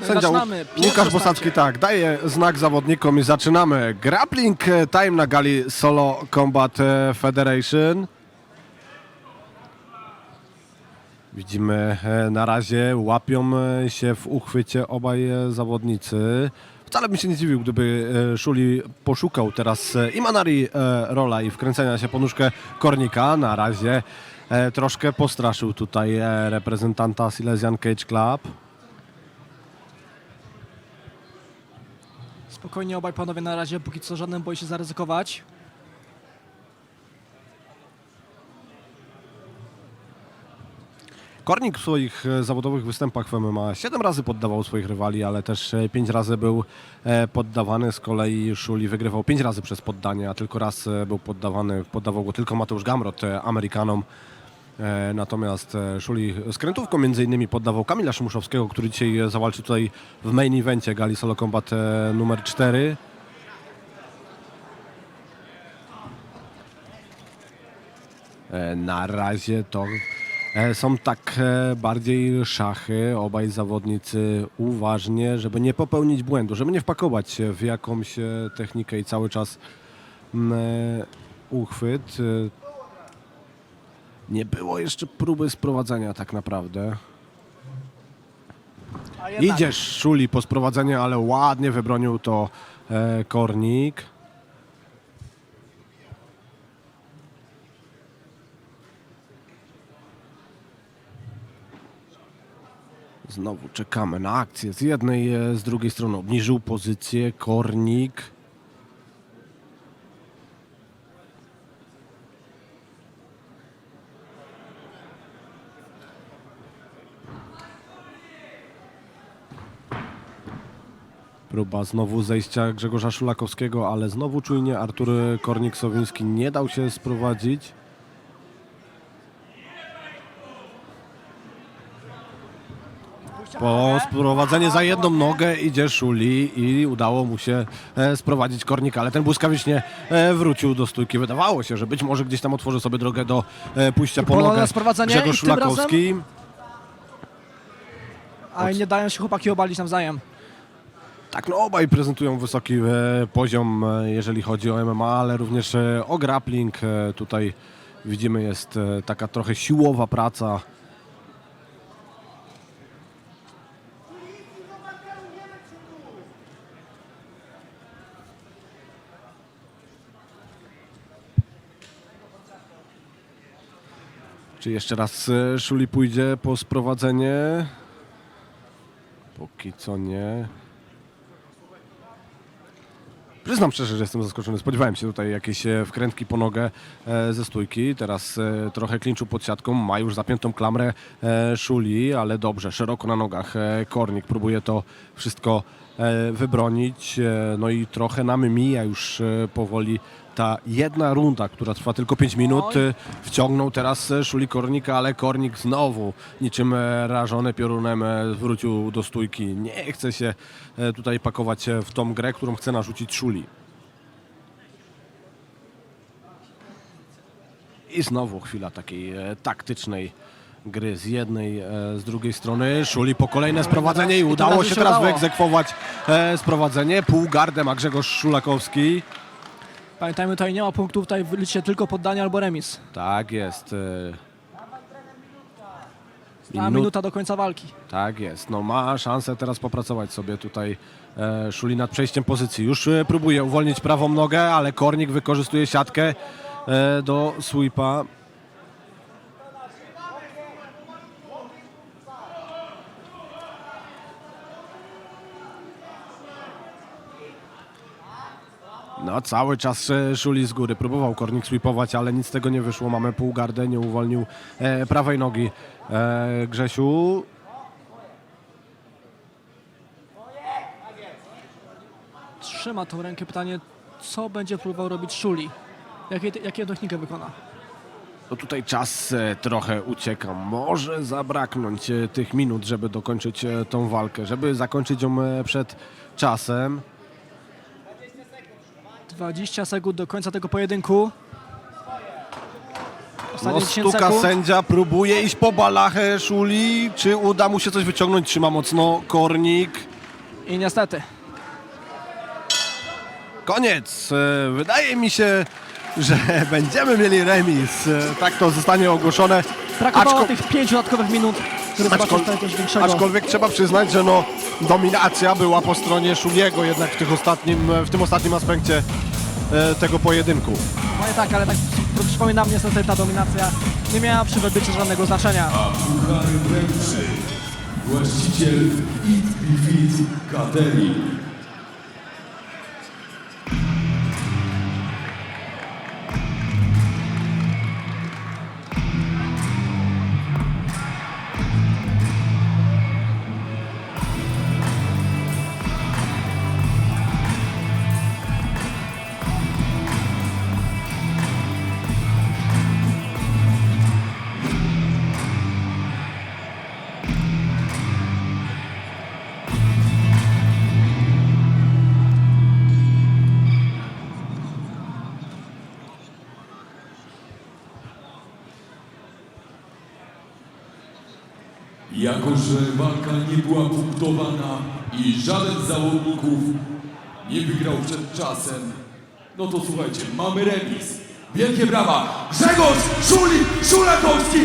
Sędzia Zaczynamy. Pierwsze Łukasz Bosacki starcie. tak, daje znak zawodnikom i zaczynamy. Grappling e, time na gali Solo Combat e, Federation. Widzimy e, na razie łapią e, się w uchwycie obaj e, zawodnicy. Wcale bym się nie dziwił, gdyby e, Szuli poszukał teraz e, Imanari e, rola i wkręcenia się po nóżkę Kornika. Na razie e, troszkę postraszył tutaj e, reprezentanta Silesian Cage Club. Spokojnie obaj panowie na razie, póki co żaden boi się zaryzykować. Kornik w swoich e, zawodowych występach w MMA 7 razy poddawał swoich rywali, ale też 5 razy był e, poddawany. Z kolei Szuli wygrywał 5 razy przez poddanie, a tylko raz e, był poddawany. Poddawał go tylko Mateusz Gamrot e, Amerykanom. E, Natomiast e, Szuli skrętówką między innymi poddawał Kamila Szymuszowskiego, który dzisiaj e, zawalczy tutaj w main evencie Gali Solo Combat numer 4. E, Na razie to są tak bardziej szachy, obaj zawodnicy uważnie, żeby nie popełnić błędu, żeby nie wpakować się w jakąś technikę i cały czas mm, uchwyt. Nie było jeszcze próby sprowadzenia tak naprawdę. Idziesz Szuli po sprowadzenie, ale ładnie wybronił to e, Kornik. Znowu czekamy na akcję. Z jednej, e, z drugiej strony obniżył pozycję Kornik. Próba znowu zejścia Grzegorza Szulakowskiego, ale znowu czujnie Artur Kornik-Sowiński nie dał się sprowadzić. Po sprowadzenie za jedną nogę idzie Szuli i udało mu się e, sprowadzić Kornika, ale ten błyskawicznie e, wrócił do stójki. Wydawało się, że być może gdzieś tam otworzy sobie drogę do e, pójścia po nogę sprowadzenie Grzegorz razem- Szulakowski. A nie dają się chłopaki obalić nawzajem. Tak, no obaj prezentują wysoki e, poziom, e, jeżeli chodzi o MMA, ale również e, o grappling. Tutaj widzimy jest taka trochę siłowa praca. Czy jeszcze raz Szuli pójdzie po sprowadzenie? Póki co nie. Przyznam szczerze, że jestem zaskoczony. Spodziewałem się tutaj jakiejś e, wkrętki po nogę e, ze stójki. Teraz e, trochę klinczu pod siatką. Ma już zapiętą klamrę Szuli, ale dobrze, szeroko na nogach. Kornik próbuje to wszystko wybronić. No i trochę nam mija już powoli ta jedna runda, która trwa tylko 5 minut. E, Wciągnął teraz e, Szuli Kornika, ale Kornik znowu niczym e, rażony piorunem e, wrócił do stójki. Nie chce się e, tutaj pakować w tą grę, którą chce narzucić Szuli. I znowu chwila takiej taktycznej gry z jednej, z drugiej strony. Szuli po kolejne sprowadzenie i udało się teraz wyegzekwować sprowadzenie. Pół gardę ma Grzegorz Szulakowski. Pamiętajmy, tutaj nie ma punktów, tutaj liczy się tylko poddanie albo remis. Tak jest. e, A Minut- minuta do końca walki. Tak jest. No ma szansę teraz popracować sobie tutaj e, Szuli nad przejściem pozycji. Już e, próbuje uwolnić prawą nogę, ale Kornik wykorzystuje siatkę e, do sweepa. No cały czas e, Szuli z góry. Próbował Kornik sweepować, ale nic z tego nie wyszło. Mamy pół gardę, nie uwolnił e, prawej nogi e, Grzesiu. Trzyma tą rękę. Pytanie, co będzie próbował robić Szuli? Jakie, jakie technikę wykona? No tutaj czas e, trochę ucieka. Może zabraknąć e, tych minut, żeby dokończyć tą walkę, żeby zakończyć ją przed czasem. 20 sekund do końca tego pojedynku. Ostatnie No 10 stuka sekund. sędzia, próbuje iść po balachę Szuli. Czy uda mu się coś wyciągnąć? Trzyma mocno Kornik. I niestety. Koniec. E, Wydaje mi się, że będziemy mieli remis. E, Tak to zostanie ogłoszone. Brakowało Aczko- tych pięciu dodatkowych minut, Aczkol- zobaczył tutaj coś większego. Aczkolwiek trzeba przyznać, że no, dominacja była po stronie Szuliego jednak w, tych ostatnim, w tym ostatnim aspekcie e, tego pojedynku. No i tak, ale tak przypominam, niestety ta dominacja nie miała przy wybyciu żadnego znaczenia. A wręczy właściciel Eat Be Fit Catering. Jako, że walka nie była punktowana i żaden z zawodników nie wygrał przed czasem, no to słuchajcie, mamy remis. Wielkie brawa! Grzegorz Szuli Szulakowski